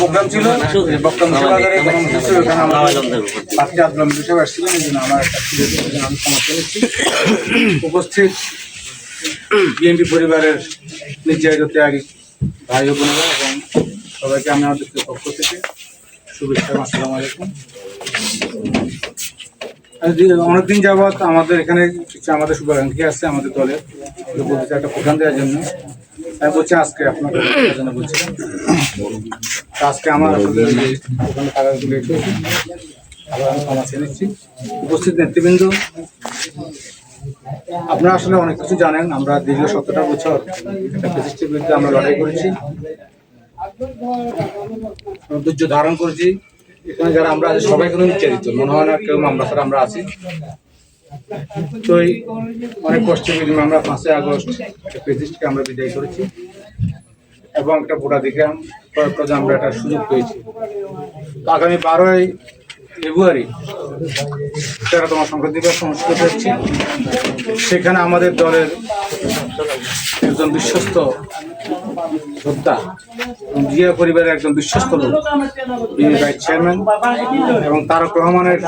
Programme ছিল বক্তব্য আমাদের পার্টি আব্দুল সাহেব আসছিলেন এই জন্য আমার আমি উপস্থিত বিএনপি পরিবারের নির্যাতিত ত্যাগী ভাই বোনেরা এবং সবাইকে আমি আমাদের পক্ষ থেকে শুভেচ্ছা আসসালামু আলাইকুম। অনেকদিন যাবৎ আমাদের এখানে কিছু আমাদের শুভাকাঙ্ক্ষী আছে আমাদের দলের। একটা প্রোগ্রাম দেওয়ার জন্য। আমি বলছি আজকে দেওয়ার জন্য বলছিলাম আজকে আমার আসলে ওখানে কাগজগুলো এসেছি আবার আমি ক্ষমা নিচ্ছি। উপস্থিত নেতৃবৃন্দ, আপনারা আসলে অনেক কিছু জানেন, আমরা দীর্ঘ সতেরোটা বছর একটা বিরুদ্ধে আমরা লড়াই করেছি। ধৈর্য ধারণ করেছি। এখানে যারা আমরা সবাই কোনো নির্যাতিত মনে হয় না কেউ মামলা ছাড়া আমরা আছি। তো অনেক কষ্টের বিনিময়ে আমরা পাঁচই আগস্ট প্রতিষ্ঠিকে আমরা বিদায় করেছি এবং একটা ভোটাধিকার প্রয়োগ করে আমরা একটা সুযোগ পেয়েছি। আগামী বারোই ফেব্রুয়ারি তেরোতম সংসদ দিবস অনুষ্ঠিত হচ্ছে। সেখানে আমাদের দলের একজন বিশ্বস্ত যোদ্ধা জিয়া পরিবারের একজন বিশ্বস্ত লোক চেয়ারম্যান এবং তারক রহমানের